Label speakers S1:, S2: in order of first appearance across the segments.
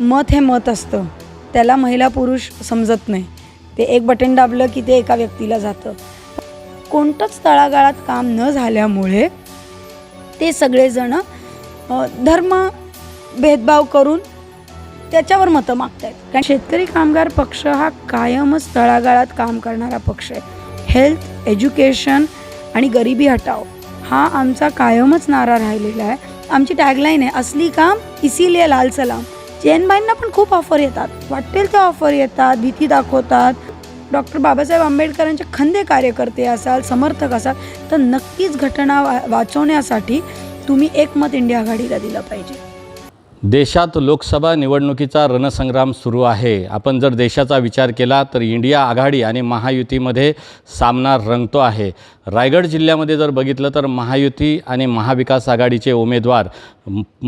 S1: मत हे मत असतं. त्याला महिला पुरुष समजत नाही. ते एक बटन दाबलं की ते एका व्यक्तीला जातं. कोणतंच तळागाळात काम न झाल्यामुळे ते सगळेजणं धर्म भेदभाव करून त्याच्यावर मतं मागत आहेत कारण शेतकरी कामगार पक्ष हा कायमच तळागाळात काम करणारा पक्ष आहे. हेल्थ एज्युकेशन आणि गरिबी हटाव हा आमचा कायमच नारा राहिलेला आहे. आमची टॅगलाईन आहे असली काम इसीलिए लाल सलाम. जैनबाईंना पण खूप ऑफर येतात. वाटेल त्या ऑफर येतात भीती दाखवतात. डॉक्टर बाबासाहेब आंबेडकरांचे खंदे कार्यकर्ते असाल समर्थक असाल तर नक्कीच घटना वा वाचवण्यासाठी तुम्ही एकमत इंडिया आघाडीला दिलं पाहिजे.
S2: देशात लोकसभा निवडणुकीचा रणसंग्राम सुरू आहे. आपण जर देशाचा विचार केला तर इंडिया आघाडी आणि महायुतीमध्ये सामना रंगतो आहे. रायगड जिल्ह्यामध्ये जर बघितलं तर महायुती आणि महाविकास आघाडीचे उमेदवार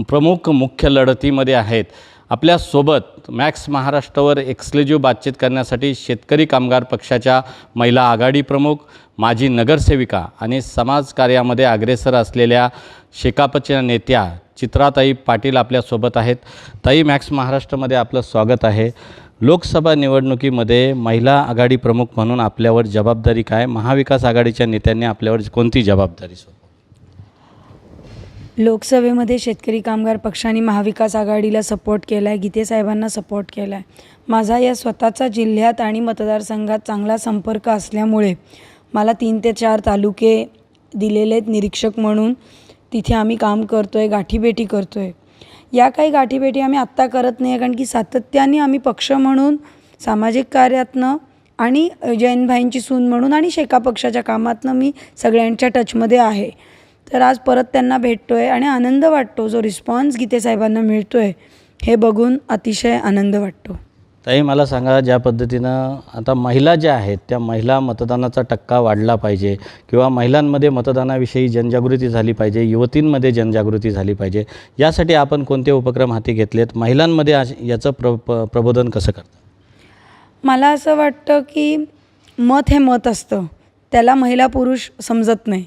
S2: प्रमुख मुख्य लढतीमध्ये आहेत. आपल्यासोबत मॅक्स महाराष्ट्रावर एक्सक्लुझिव्ह बातचीत करण्यासाठी शेतकरी कामगार पक्षाच्या महिला आघाडी प्रमुख माजी नगरसेविका आणि समाजकार्यामध्ये अग्रेसर असलेल्या शेकापच्या नेत्या चित्राताई पाटील आपल्यासोबत आहेत. ताई मॅक्स महाराष्ट्रामध्ये आपलं स्वागत आहे. लोकसभा निवडणुकीमध्ये महिला आघाडी प्रमुख म्हणून आपल्यावर जबाबदारी काय? महाविकास आघाडीच्या नेत्यांनी आपल्यावर कोणती जबाबदारी सोपवली
S1: लोकसभेमध्ये शेतकरी कामगार पक्षाने महाविकास आघाडीला सपोर्ट केला आहे गीतेसाहेबांना सपोर्ट केला आहे माझा या स्वतःचा जिल्ह्यात आणि मतदारसंघात चांगला संपर्क असल्यामुळे मला तीन ते चार तालुके दिलेले आहेत निरीक्षक म्हणून. तिथे आम्ही काम करतो आहे गाठीभेटी करतो आहे या काही गाठीभेटी आम्ही आत्ता करत नाही आहे कारण की सातत्याने आम्ही पक्ष म्हणून सामाजिक कार्यातनं आणि जैनभाईंची सून म्हणून आणि शेका पक्षाच्या कामातनं मी सगळ्यांच्या टचमध्ये आहे. तर आज परत त्यांना भेटतो आहे आणि आनंद वाटतो जो रिस्पॉन्स गीते साहेबांना मिळतो आहे हे बघून अतिशय आनंद वाटतो.
S2: ताई मला सांगा ज्या पद्धतीनं आता महिला ज्या आहेत त्या महिला मतदानाचा टक्का वाढला पाहिजे किंवा महिलांमध्ये मतदानाविषयी जनजागृती झाली पाहिजे युवतींमध्ये जनजागृती झाली पाहिजे यासाठी आपण कोणते उपक्रम हाती घेतलेत? महिलांमध्ये याचं प्र प- प्रबोधन कसं करतात?
S1: मला असं वाटतं की मत हे मत असतं. त्याला महिला पुरुष समजत नाही.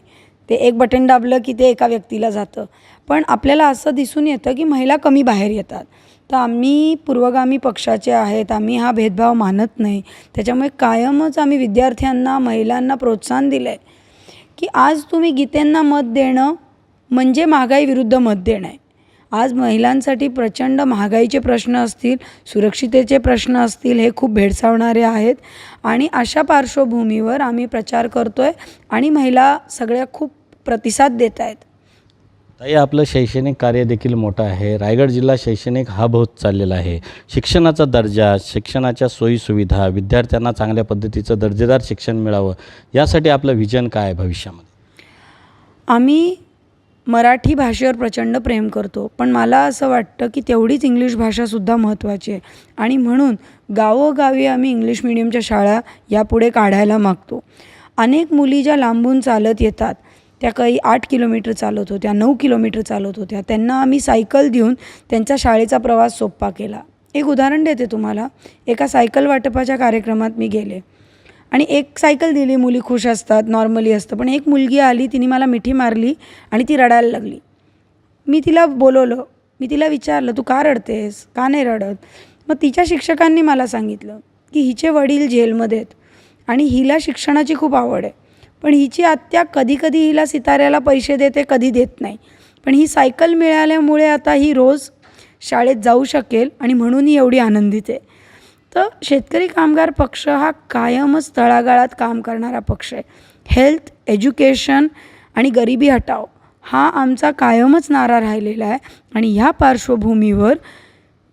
S1: ते एक बटन दाबलं की ते एका व्यक्तीला जातं. पण आपल्याला असं दिसून येतं की महिला कमी बाहेर येतात. तर आम्ही पूर्वगामी पक्षाचे आहेत. आम्ही हा भेदभाव मानत नाही. त्याच्यामुळे कायमच आम्ही विद्यार्थ्यांना महिलांना प्रोत्साहन दिलं आहे की आज तुम्ही गीतेंना मत देणं म्हणजे महागाई विरुद्ध मत देणं आहे. आज महिलांसाठी प्रचंड महागाईचे प्रश्न असतील सुरक्षितेचे प्रश्न असतील हे खूप भेडसावणारे आहेत. आणि अशा पार्श्वभूमीवर आम्ही प्रचार करतो आहे आणि महिला सगळ्या खूप प्रतिसाद देत आहेत.
S2: ताई आपलं शैक्षणिक कार्य देखील मोठं आहे. रायगड जिल्हा शैक्षणिक हब होत चाललेला आहे. शिक्षणाचा दर्जा शिक्षणाच्या सोयीसुविधा विद्यार्थ्यांना चांगल्या पद्धतीचं दर्जेदार शिक्षण मिळावं यासाठी आपलं व्हिजन काय आहे भविष्यामध्ये?
S1: आम्ही मराठी भाषेवर प्रचंड प्रेम करतो. पण मला असं वाटतं की तेवढीच इंग्लिश भाषासुद्धा महत्त्वाची आहे. आणि म्हणून गावोगावी आम्ही इंग्लिश मिडियमच्या शाळा यापुढे काढायला मागतो. अनेक मुली ज्या लांबून चालत येतात त्या काही आठ किलोमीटर चालत होत्या नऊ किलोमीटर चालत होत्या त्यांना आम्ही सायकल देऊन त्यांचा शाळेचा प्रवास सोपा केला. एक उदाहरण देते तुम्हाला. एका सायकल वाटपाच्या कार्यक्रमात मी गेले. आणि एक सायकल दिली मुली खुश असतात नॉर्मली असतं. पण एक मुलगी आली तिने मला मिठी मारली आणि ती रडायला लागली. मी तिला बोलवलं मी तिला विचारलं तू का रडतेस? का नाही रडत? मग तिच्या शिक्षकांनी मला सांगितलं की हिचे वडील जेलमध्ये आहेत आणि हिला शिक्षणाची खूप आवड आहे. पण हिची आत्या कधी कधी हिला सिताऱ्याला पैसे देते कधी देत नाही. पण ही सायकल मिळाल्यामुळे आता ही रोज शाळेत जाऊ शकेल आणि म्हणून ही एवढी आनंदित आहे. तर शेतकरी कामगार पक्ष हा कायमच तळागाळात काम करणारा पक्ष आहे. हेल्थ एज्युकेशन आणि गरिबी हटाव हा आमचा कायमच नारा राहिलेला आहे. आणि ह्या पार्श्वभूमीवर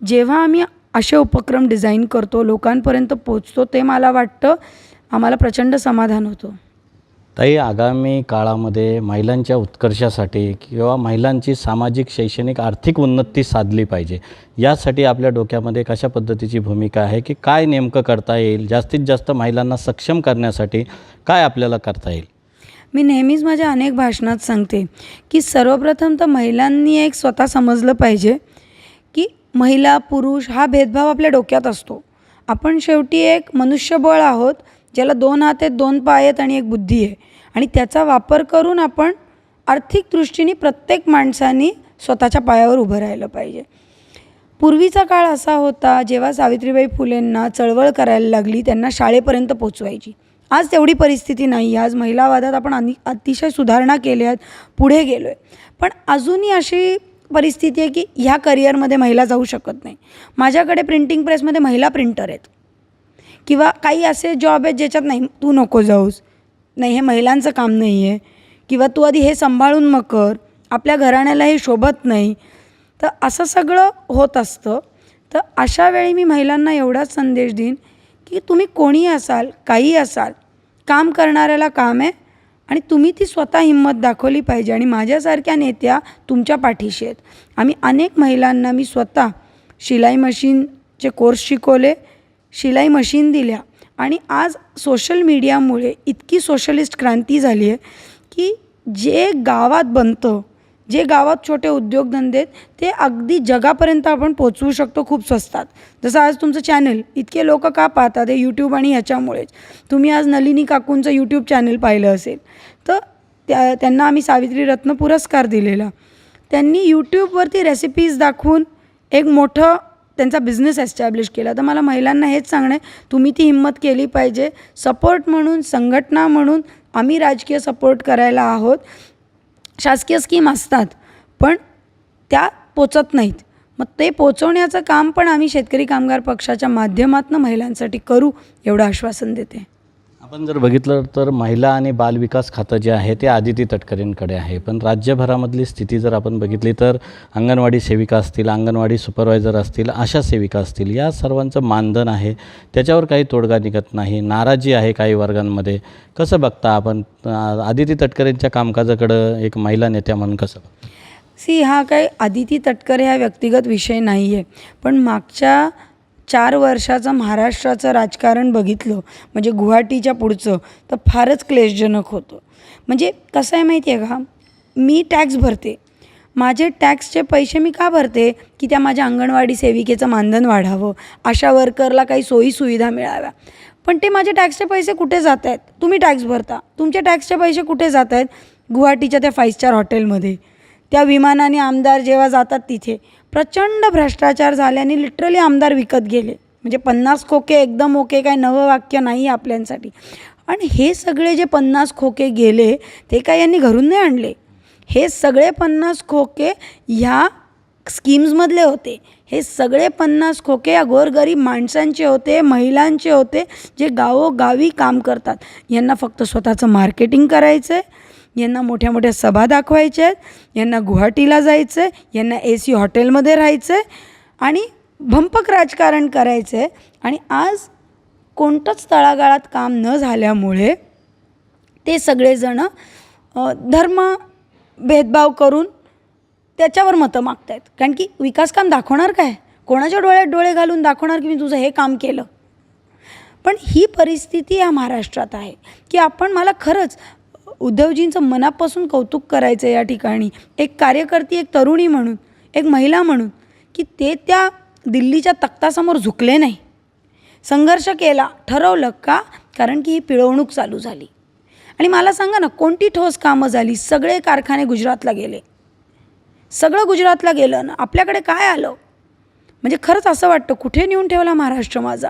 S1: जेव्हा आम्ही असे उपक्रम डिझाईन करतो लोकांपर्यंत पोचतो ते मला वाटतं आम्हाला प्रचंड समाधान होतं.
S2: ताई आगामी काळामध्ये महिलांच्या उत्कर्षासाठी किंवा महिलांची सामाजिक शैक्षणिक आर्थिक उन्नती साधली पाहिजे. यासाठी आपल्या डोक्यामध्ये कशा पद्धतीची भूमिका आहे? की काय नेमकं करता येईल? जास्तीत जास्त महिलांना सक्षम करण्यासाठी काय आपल्याला करता येईल?
S1: मी नेहमीच माझ्या अनेक भाषणात सांगते की सर्वप्रथम तर महिलांनी एक स्वतः समजलं पाहिजे की महिला पुरुष हा भेदभाव आपल्या डोक्यात असतो. आपण शेवटी एक मनुष्यबळ आहोत ज्याला दोन हात आहेत दोन पाय आहेत आणि एक बुद्धी आहे. आणि त्याचा वापर करून आपण आर्थिक दृष्टीने प्रत्येक माणसाने स्वतःच्या पायावर उभं राहिलं पाहिजे. पूर्वीचा काळ असा होता जेव्हा सावित्रीबाई फुलेंना चळवळ करायला लागली त्यांना शाळेपर्यंत पोचवायची. आज तेवढी परिस्थिती नाही आज महिलावादात आपण अनि अतिशय सुधारणा केल्या आहेत पुढे गेलो आहे पण अजूनही अशी परिस्थिती आहे की ह्या करिअरमध्ये महिला जाऊ शकत नाही. माझ्याकडे प्रिंटिंग प्रेसमध्ये महिला प्रिंटर आहेत. किंवा काही असे जॉब आहेत ज्याच्यात नाही तू नको जाऊस. नाही हे महिलांचं काम नाही आहे किंवा तू आधी हे सांभाळून मग कर. आपल्या घराण्याला हे शोभत नाही. तर असं सगळं होत असतं. तर अशा वेळी मी महिलांना एवढाच संदेश देईन की तुम्ही कोणी असाल काही असाल काम करणाऱ्याला काम आहे आणि तुम्ही ती स्वतः हिंमत दाखवली पाहिजे आणि माझ्यासारख्या नेत्या तुमच्या पाठीशी आहेत. आम्ही अनेक महिलांना मी स्वतः शिलाई मशीनचे कोर्स शिकवले. शिलाई मशीन दिल्या. आणि आज सोशल मीडियामुळे इतकी सोशलिस्ट क्रांती झाली आहे की जे गावात बनतं जे गावात छोटे उद्योगधंदे आहेत ते अगदी जगापर्यंत आपण पोचवू शकतो खूप स्वस्तात. जसं आज तुमचं चॅनल इतके लोक का पाहतात हे यूट्यूब आणि ह्याच्यामुळेच तुम्ही आज नलिनी काकूंचं यूट्यूब चॅनल पाहिलं असेल. तर त्या त्यांना आम्ही सावित्री रत्न पुरस्कार दिलेला. त्यांनी यूट्यूबवरती रेसिपीज दाखवून एक मोठं त्यांचा बिझनेस एस्टॅब्लिश केला. तर मला महिलांना हेच सांगणं आहे तुम्ही ती हिंमत केली पाहिजे. सपोर्ट म्हणून संघटना म्हणून आम्ही राजकीय सपोर्ट करायला आहोत. शासकीय स्कीम असतात पण त्या पोचत नाहीत. मग ते पोचवण्याचं काम पण आम्ही शेतकरी कामगार पक्षाच्या माध्यमातून महिलांसाठी करू एवढं आश्वासन देते.
S2: आपण जर बघितलं तर महिला आणि बालविकास खातं जे आहे ते आदिती तटकरेंकडे आहे. पण राज्यभरामधली स्थिती जर आपण बघितली तर अंगणवाडी सेविका असतील अंगणवाडी सुपरवायझर असतील आशा सेविका असतील या सर्वांचं मानधन आहे. त्याच्यावर काही तोडगा निघत नाही. नाराजी आहे काही वर्गांमध्ये. कसं बघता आपण? आदिती तटकरेंच्या कामकाजाकडं एक महिला नेत्या म्हणून कसं
S1: सी हा काही आदिती तटकरे हा व्यक्तिगत विषय नाही आहे पण मागच्या चार वर्षाचं महाराष्ट्राचं राजकारण बघितलं म्हणजे गुवाहाटीच्या पुढचं तर फारच क्लेशजनक होतं. म्हणजे कसं आहे माहिती आहे का? मी टॅक्स भरते. माझे टॅक्सचे पैसे मी का भरते? की त्या माझ्या अंगणवाडी सेविकेचं मानधन वाढावं अशा वर्करला काही सोयीसुविधा मिळाव्या. पण ते माझे टॅक्सचे पैसे कुठे जात आहेत तुम्ही टॅक्स भरता. तुमचे टॅक्सचे पैसे कुठे जात आहेत गुवाहाटीच्या त्या फाईव्ह स्टार हॉटेलमध्ये त्या विमानाने आमदार जेव्हा जातात तिथे. प्रचंड भ्रष्टाचार झाल्याने लिटरली आमदार विकत गेले. म्हणजे पन्नास खोके एकदम ओके काय नवं वाक्य नाही आपल्यांसाठी. आणि हे सगळे जे पन्नास खोके गेले ते काय यांनी घरून नाही आणले? हे सगळे पन्नास खोके ह्या स्कीम्समधले होते. हे सगळे पन्नास खोके या गोरगरीब माणसांचे होते महिलांचे होते जे गावोगावी काम करतात. यांना फक्त स्वतःचं मार्केटिंग करायचं आहे यांना मोठ्या मोठ्या सभा दाखवायच्या आहेत यांना गुवाहाटीला जायचं आहे यांना ए सी हॉटेलमध्ये राहायचं आहे आणि भंपक राजकारण करायचं आहे आणि आज कोणतंच तळागाळात काम न झाल्यामुळे ते सगळेजणं धर्म भेदभाव करून त्याच्यावर मतं मागत आहेत कारण की विकास काम दाखवणार काय? कोणाच्या डोळ्यात डोळे घालून दाखवणार की मी तुझं हे काम केलं? पण ही परिस्थिती या महाराष्ट्रात आहे की आपण मला खरंच उद्धवजींचं मनापासून कौतुक करायचं या ठिकाणी. एक कार्यकर्ती एक तरुणी म्हणून एक महिला म्हणून की ते त्या दिल्लीच्या तख्तासमोर झुकले नाही. संघर्ष केला ठरवलं का? कारण की ही पिळवणूक चालू झाली. आणि मला सांगा ना कोणती ठोस कामं झाली? सगळे कारखाने गुजरातला गेले. सगळं गुजरातला गेलं ना आपल्याकडे काय आलं? म्हणजे खरंच असं वाटतं कुठे नेऊन ठेवला महाराष्ट्र माझा?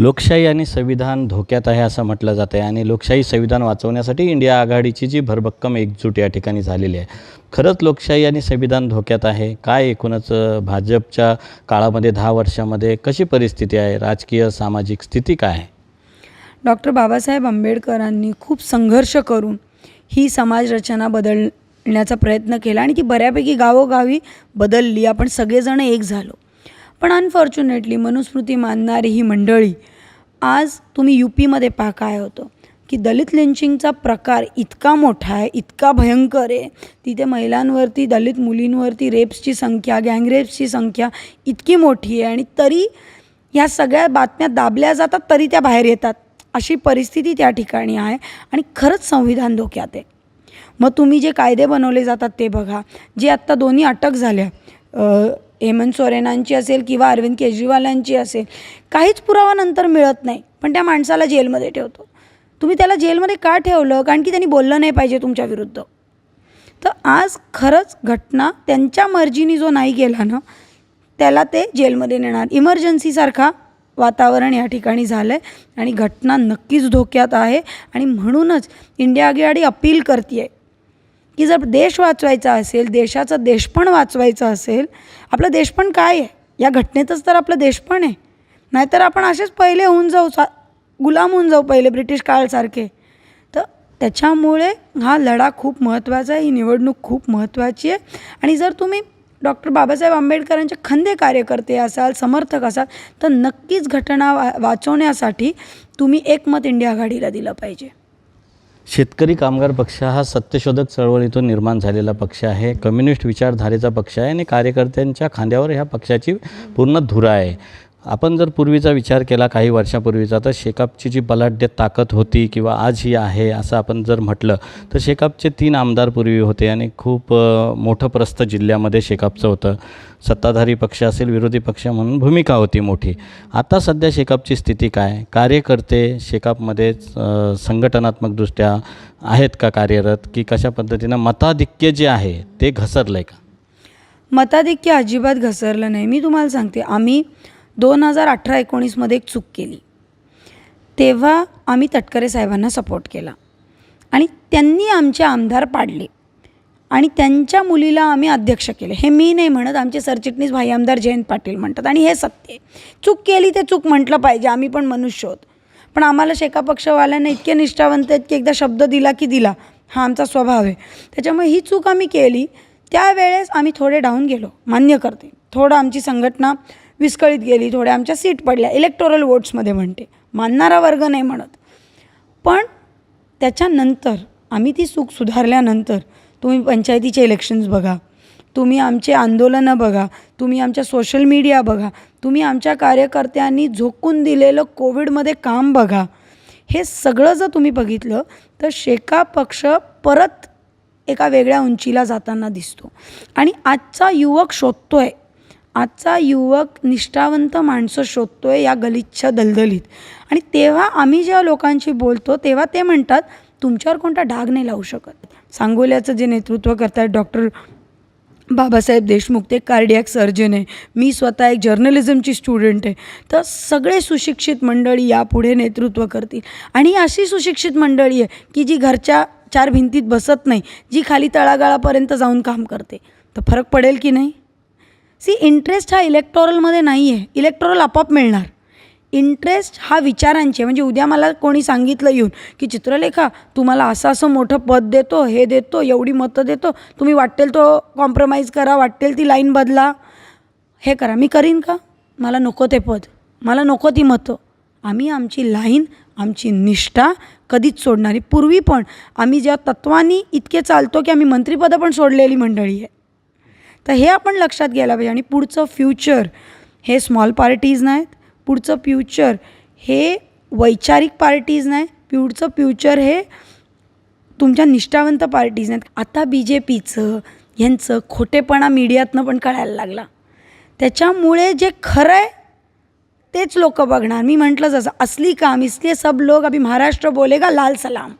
S2: लोकशाही आणि संविधान धोक्यात आहे असं म्हटलं जातं आहे. आणि लोकशाही संविधान वाचवण्यासाठी इंडिया आघाडीची जी भरभक्कम एकजूट या ठिकाणी झालेली आहे. खरंच लोकशाही आणि संविधान धोक्यात आहे? काय एकूणच भाजपच्या काळामध्ये दहा वर्षामध्ये कशी परिस्थिती आहे? राजकीय सामाजिक स्थिती काय आहे?
S1: डॉक्टर बाबासाहेब आंबेडकरांनी खूप संघर्ष करून ही समाजरचना बदलण्याचा प्रयत्न केला आणि ती बऱ्यापैकी गावोगावी बदलली. आपण सगळेजण एक झालो. पण अनफॉर्च्युनेटली मनुस्मृती मानणारी ही मंडळी आज तुम्ही यू पीमध्ये पहा काय होतं की दलित लिंचिंगचा प्रकार इतका मोठा आहे इतका भयंकर आहे. तिथे महिलांवरती दलित मुलींवरती रेप्सची संख्या गँगरेप्सची संख्या इतकी मोठी आहे आणि तरी ह्या सगळ्या बातम्या दाबल्या जातात तरी त्या बाहेर येतात. अशी परिस्थिती त्या ठिकाणी आहे आणि खरंच संविधान धोक्यात आहे. मग तुम्ही जे कायदे बनवले जातात ते बघा. जे आत्ता दोन्ही अटक झाल्या हेमंत सोरेनांची असेल किंवा अरविंद केजरीवालांची असेल काहीच पुरावा नंतर मिळत नाही. पण त्या माणसाला जेलमध्ये ठेवतो. तुम्ही त्याला जेलमध्ये का ठेवलं? कारण की त्यांनी बोललं नाही पाहिजे तुमच्या विरुद्ध. तर आज खरंच घटना त्यांच्या मर्जीने जो नाही गेला ना त्याला ते जेलमध्ये नेणार. इमर्जन्सीसारखा वातावरण या ठिकाणी झालं आहे आणि घटना नक्कीच धोक्यात आहे. आणि म्हणूनच इंडिया आगे अपील करते आहे की जर देश वाचवायचा असेल देशाचं देशपण वाचवायचं असेल आपलं देशपण काय आहे? या घटनेतच तर आपलं देशपण आहे. नाहीतर आपण असेच पहिले होऊन जाऊ सा गुलाम होऊन जाऊ पहिले ब्रिटिश काळसारखे. तर त्याच्यामुळे हा लढा खूप महत्त्वाचा आहे ही निवडणूक खूप महत्त्वाची आहे. आणि जर तुम्ही डॉक्टर बाबासाहेब आंबेडकरांचे खंदे कार्यकर्ते असाल समर्थक असाल तर नक्कीच घटना वा वाचवण्यासाठी तुम्ही एकमत इंडिया आघाडीला दिलं पाहिजे.
S2: शेतकरी कामगार पक्ष हा सत्यशोधक चळवळीतून निर्माण झालेला पक्ष आहे. कम्युनिस्ट विचारधारेचा पक्ष आहे आणि कार्यकर्त्यांच्या खांद्यावर ह्या पक्षाची पूर्ण धुरा आहे. आपण जर पूर्वीचा विचार केला काही वर्षापूर्वीचा तर शेकापची जी बलाढ्य ताकद होती किंवा आज ही आहे असं आपण जर म्हटलं तर शेकापचे तीन आमदार पूर्वी होते आणि खूप मोठं प्रस्थ जिल्ह्यामध्ये शेकापचं होतं. सत्ताधारी पक्ष असेल विरोधी पक्ष म्हणून भूमिका होती मोठी. आता सध्या शेकापची स्थिती काय? कार्यकर्ते शेकापमध्ये संघटनात्मकदृष्ट्या आहेत का कार्यरत? की कशा पद्धतीनं मताधिक्य जे आहे ते घसरलं आहे का?
S1: मताधिक्य अजिबात घसरलं नाही. मी तुम्हाला सांगते आम्ही दोन हजार अठरा एकोणीसमध्ये एक चूक केली. तेव्हा आम्ही तटकरे साहेबांना सपोर्ट केला. आणि त्यांनी आमचे आमदार पाडले. आणि त्यांच्या मुलीला आम्ही अध्यक्ष केले. हे मी नाही म्हणत आमचे सरचिटणीस भाई आमदार जयंत पाटील म्हणतात. आणि हे सत्य चूक केली ते चूक म्हटलं पाहिजे. आम्ही पण मनुष्य आहोत. पण आम्हाला शेका पक्षवाल्यांना इतके निष्ठावंत आहेत की एकदा शब्द दिला की दिला हा आमचा स्वभाव आहे. त्याच्यामुळे ही चूक आम्ही केली. त्यावेळेस आम्ही थोडे डाऊन गेलो. मान्य करते. थोडं आमची संघटना विस्कळीत गेली थोड्या आमच्या सीट पडल्या. इलेक्टोरल वोट्समध्ये म्हणते. मानणारा वर्ग नाही म्हणत. पण त्याच्यानंतर आम्ही ती चूक सुधारल्यानंतर तुम्ही पंचायतीचे इलेक्शन्स बघा. तुम्ही आमचे आंदोलनं बघा. तुम्ही आमच्या सोशल मीडिया बघा. तुम्ही आमच्या कार्यकर्त्यांनी झोकून दिलेलं कोविडमध्ये काम बघा. हे सगळं जर तुम्ही बघितलं तर शेका पक्ष परत एका वेगळ्या उंचीला जाताना दिसतो. आणि आजचा युवक शोधतो आहे आजचा युवक निष्ठावंत माणसं शोधतो आहे या गलिच्छ दलदलीत. आणि तेव्हा आम्ही जेव्हा लोकांशी बोलतो तेव्हा ते म्हणतात तुमच्यावर कोणता डाग नाही लावू शकत. सांगोल्याचं जे नेतृत्व करतायत डॉक्टर बाबासाहेब देशमुख ते कार्डियक सर्जन आहे. मी स्वतः एक जर्नलिझमची स्टुडंट आहे. तर सगळे सुशिक्षित मंडळी यापुढे नेतृत्व करतील. आणि अशी सुशिक्षित मंडळी आहे की जी घरच्या चार भिंतीत बसत नाही जी खाली तळागाळापर्यंत जाऊन काम करते. तर फरक पडेल की नाही? सी इंटरेस्ट हा इलेक्टोरलमध्ये नाही आहे इलेक्टोरल आपोआप मिळणार. इंटरेस्ट हा विचारांचे आहे. म्हणजे उद्या मला कोणी सांगितलं येऊन की चित्रलेखा तुम्हाला असं असं मोठं पद देतो हे देतो एवढी मतं देतो तुम्ही वाटेल तो कॉम्प्रोमाइज करा वाटेल ती लाईन बदला. हे करा. मी करीन का? मला नको ते पद. मला नको ती मतं. आम्ही आमची लाईन आमची निष्ठा कधीच सोडणारी. पूर्वी पण आम्ही जेव्हा तत्वांनी इतके चालतो की आम्ही मंत्रिपदं पण सोडलेली मंडळी आहे. तर हे आपण लक्षात घ्यायला पाहिजे. आणि पुढचं फ्युचर हे स्मॉल पार्टीज नाहीत. पुढचं फ्युचर हे वैचारिक पार्टीज नाही पुढचं फ्युचर हे तुमच्या निष्ठावंत पार्टीज नाहीत. आता बी जे पीचं ह्यांचं खोटेपणा मीडियातनं पण कळायला लागला. त्याच्यामुळे जे खरं आहे तेच लोक बघणार. मी म्हटलं जसं असली काम इसलिए सब लोग अभी महाराष्ट्र बोलेगा लाल सलाम.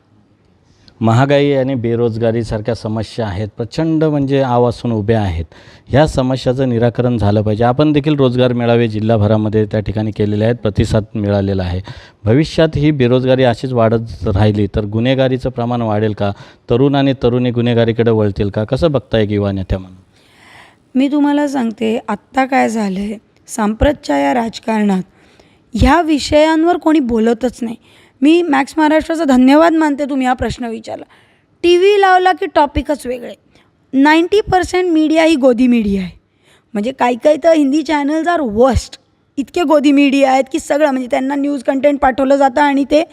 S2: महागाई आणि बेरोजगारीसारख्या समस्या आहेत प्रचंड म्हणजे आवासून उभ्या आहेत. ह्या समस्याचं निराकरण झालं पाहिजे. आपण देखील रोजगार मेळावे जिल्हाभरामध्ये त्या ठिकाणी केलेले आहेत प्रतिसाद मिळालेला आहे. भविष्यात ही बेरोजगारी अशीच वाढत राहिली तर गुन्हेगारीचं प्रमाण वाढेल का? तरुण आणि तरुणी गुन्हेगारीकडे वळतील का? कसं बघताय युवा नेत्या म्हणून?
S1: मी तुम्हाला सांगते आत्ता काय झालं आहे सांप्रतच्या या राजकारणात ह्या विषयांवर कोणी बोलतच नाही. मी मॅक्स महाराष्ट्राचा धन्यवाद मानते तुम्ही हा प्रश्न विचारला. टी व्ही लावला की टॉपिकच वेगळे. नाईंटी पर्सेंट मीडिया ही गोदी मीडिया आहे. म्हणजे काही काही तर हिंदी चॅनल्स आर वर्स्ट इतके गोदी मीडिया आहेत की सगळं म्हणजे त्यांना न्यूज कंटेंट पाठवलं जातं आणि ते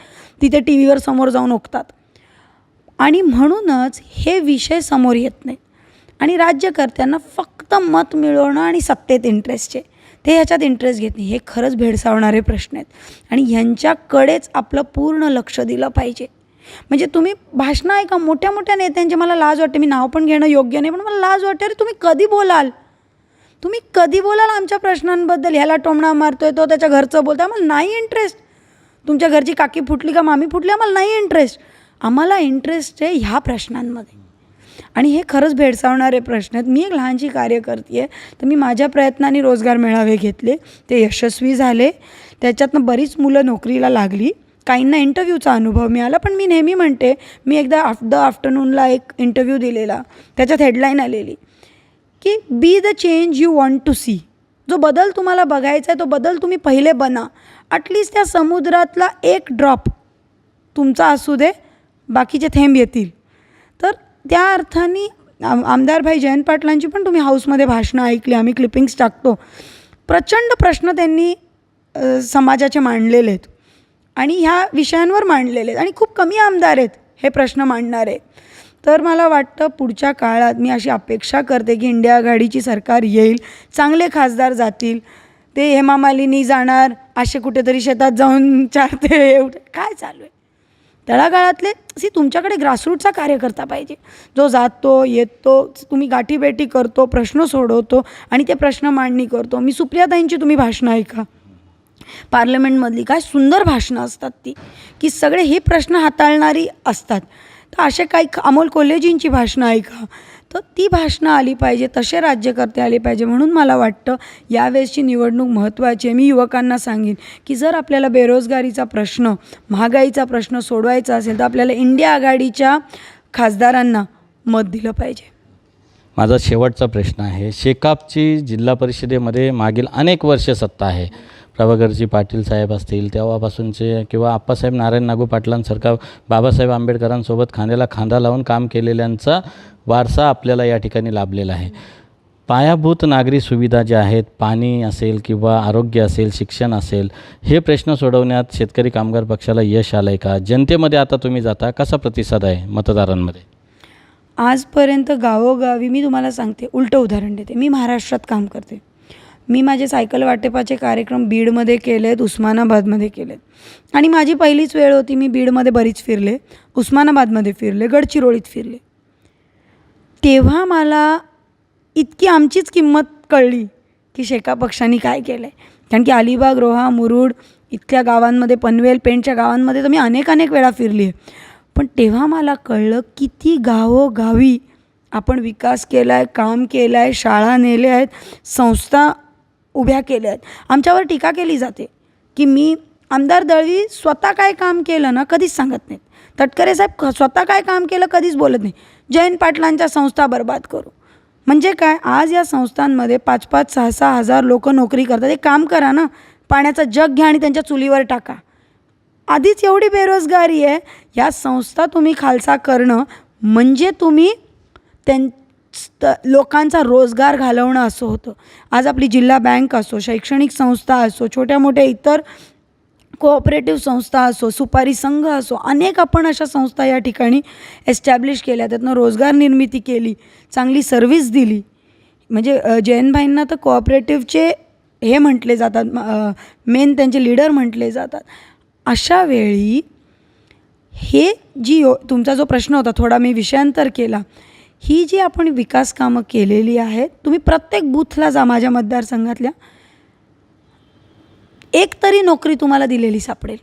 S1: तिथे टी व्हीवर समोर जाऊन ओकतात. आणि म्हणूनच हे विषय समोर येत नाहीत आणि राज्यकर्त्यांना फक्त मत मिळवणं आणि सत्तेत इंटरेस्टचे ते ह्याच्यात इंटरेस्ट घेत नाही. हे खरंच भेडसावणारे प्रश्न आहेत. आणि ह्यांच्याकडेच आपलं पूर्ण लक्ष दिलं पाहिजे. म्हणजे तुम्ही भाषणं ऐका. मोठ्या मोठ्या नेत्यांचे मला लाज वाटते. मी नाव पण घेणं योग्य नाही पण मला लाज वाटते. अरे तुम्ही कधी बोलाल? तुम्ही कधी बोलाल आमच्या प्रश्नांबद्दल? ह्याला टोमणा मारतोय तो त्याच्या घरचं बोलतो आम्हाला नाही इंटरेस्ट तुमच्या घरची काकी फुटली का मामी फुटली? आम्हाला नाही इंटरेस्ट आम्हाला इंटरेस्ट आहे ह्या प्रश्नांमध्ये. आणि हे खरंच भेडसावणारे प्रश्न आहेत. मी एक लहानशी कार्य करते आहे तर मी माझ्या प्रयत्नाने रोजगार मेळावे घेतले. ते यशस्वी झाले. त्याच्यातनं बरीच मुलं नोकरीला लागली. काहींना इंटरव्ह्यूचा अनुभव मिळाला. पण मी नेहमी म्हणते मी एकदा आफ द आफ्टरनूनला एक इंटरव्ह्यू दिलेला. त्याच्यात हेडलाईन आलेली. की be the change you want to see जो बदल तुम्हाला बघायचा आहे तो बदल तुम्ही पहिले बना. ॲटलिस्ट त्या समुद्रातला एक ड्रॉप तुमचा असू दे. बाकीचे थेंब येतील. तर त्या अर्थाने आम आमदार भाई जयंत पाटलांची पण तुम्ही हाऊसमध्ये भाषणं ऐकली आम्ही क्लिपिंग्स टाकतो. प्रचंड प्रश्न त्यांनी समाजाचे मांडलेले आहेत. आणि ह्या विषयांवर मांडलेले आहेत. आणि खूप कमी आमदार आहेत हे प्रश्न मांडणारे. तर मला वाटतं पुढच्या काळात मी अशी अपेक्षा करते की इंडिया आघाडीची सरकार येईल चांगले खासदार जातील. ते हेमा मालिनी जाणार असे कुठेतरी शेतात जाऊन चारते एवढे काय चालू आहे? तळागाळातले सी तुमच्याकडे ग्रासरूटचा कार्यकर्ता पाहिजे. जो जातो येतो तुम्ही गाठीबेटी करतो प्रश्न सोडवतो आणि ते प्रश्न मांडणी करतो. मी सुप्रियाताईंची तुम्ही भाषणं ऐका. पार्लमेंटमधली काय सुंदर भाषणं असतात ती की सगळे हे प्रश्न हाताळणारी असतात. तर असे काही अमोल कोल्हेजींची भाषणं ऐका. तर ती भाषणं आली पाहिजे तसे राज्यकर्ते आले पाहिजे म्हणून मला वाटतं यावेळेसची निवडणूक महत्त्वाची आहे. मी युवकांना सांगेन की जर आपल्याला बेरोजगारीचा प्रश्न महागाईचा प्रश्न सोडवायचा असेल तर आपल्याला इंडिया आघाडीच्या खासदारांना मत दिलं पाहिजे.
S2: माझा शेवटचा प्रश्न आहे शेकापची जिल्हा परिषदेमध्ये मागील अनेक वर्ष सत्ता आहे. प्रभाकरजी पाटील साहेब असतील तेव्हापासूनचे किंवा आप्पासाहेब नारायण नागू पाटलांसारखा बाबासाहेब आंबेडकरांसोबत खांद्याला खांदा लावून काम केलेल्यांचा वारसा आपल्याला या ठिकाणी लाभलेला आहे. पायाभूत नागरी सुविधा ज्या आहेत पाणी असेल किंवा आरोग्य असेल शिक्षण असेल हे प्रश्न सोडवण्यात शेतकरी कामगार पक्षाला यश आलं आहे का? जनतेमध्ये आता तुम्ही जाता कसा प्रतिसाद आहे मतदारांमध्ये?
S1: आजपर्यंत गावोगावी मी तुम्हाला सांगते उलटं उदाहरण देते. मी महाराष्ट्रात काम करते. मी माझे सायकल वाटेपाचे कार्यक्रम बीडमध्ये केले आहेत उस्मानाबादमध्ये केले आहेत आणि माझी पहिलीच वेळ होती मी बीडमध्ये बरीच फिरले उस्मानाबादमध्ये फिरले गडचिरोळीत फिरले. तेव्हा मला इतकी आमचीच किंमत कळली की शेका पक्षांनी काय केलं आहे कारण की अलिबाग रोहा मुरुड इथल्या गावांमध्ये पनवेल पेंटच्या गावांमध्ये तर मी अनेक अनेक वेळा फिरली आहे. पण तेव्हा मला कळलं किती गावोगावी आपण विकास केला आहे काम केलं आहे शाळा नेल्या आहेत संस्था उभ्या केल्या आहेत आमच्यावर टीका केली जाते की मी आमदार दळवी स्वतः काय काम केलं ना कधीच सांगत नाहीत. तटकरे साहेब स्वतः काय काम केलं कधीच बोलत नाही जयंत पाटलांच्या संस्था बर्बाद करू. म्हणजे काय? आज या संस्थांमध्ये पाच पाच सहा सहा हजार लोक नोकरी करतात. एक काम करा ना पाण्याचं जग घ्या आणि त्यांच्या चुलीवर टाका. आधीच एवढी बेरोजगारी आहे. या संस्था तुम्ही खालसा करणं म्हणजे तुम्ही त्यां स्त लोकांचा रोजगार घालवणं असं होतं. आज आपली जिल्हा बँक असो शैक्षणिक संस्था असो छोट्या मोठ्या इतर कोऑपरेटिव्ह संस्था असो सुपारी संघ असो अनेक आपण अशा संस्था या ठिकाणी एस्टॅब्लिश केल्या. त्यातनं रोजगार निर्मिती केली चांगली सर्व्हिस दिली. म्हणजे अ, जयंतभाईंना तर कोऑपरेटिव्हचे हे म्हटले जातात मेन त्यांचे लीडर म्हटले जातात. अशा वेळी हे जी यो तुमचा जो प्रश्न होता थोडा मी विषयांतर केला. ही जी आपण विकास कामं केलेली आहेत तुम्ही प्रत्येक बूथला जा माझ्या मतदारसंघातल्या. एक तरी नोकरी तुम्हाला दिलेली सापडेल.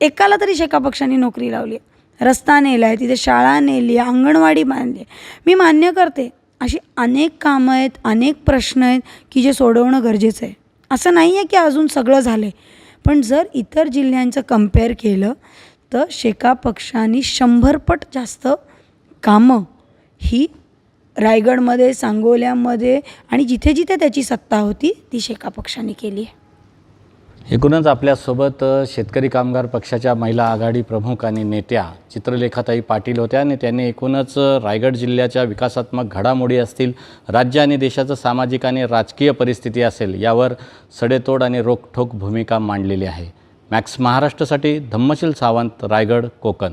S1: एकाला तरी शेका पक्षांनी नोकरी लावली आहे. रस्ता नेला आहे तिथे शाळा नेली आहे अंगणवाडी बांधली आहे. मी मान्य करते अशी अनेक कामं आहेत अनेक प्रश्न आहेत की जे सोडवणं गरजेचं आहे. असं नाही आहे की अजून सगळं झालं आहे पण जर इतर जिल्ह्यांचं कंपेअर केलं तर शेका पक्षांनी शंभरपट जास्त कामं ही रायगडमध्ये सांगोल्यामध्ये आणि जिथे जिथे त्याची सत्ता होती ती शेका पक्षाने केली आहे.
S2: एकूणच आपल्यासोबत शेतकरी कामगार पक्षाच्या महिला आघाडी प्रमुख आणि नेत्या चित्रलेखाताई पाटील होत्या आणि त्यांनी एकूणच रायगड जिल्ह्याच्या विकासात्मक घडामोडी असतील राज्य आणि देशाचं सामाजिक आणि राजकीय परिस्थिती असेल यावर सडेतोड आणि रोखठोक भूमिका मांडलेली आहे. मॅक्स महाराष्ट्रासाठी धम्मशील सावंत रायगड कोकण.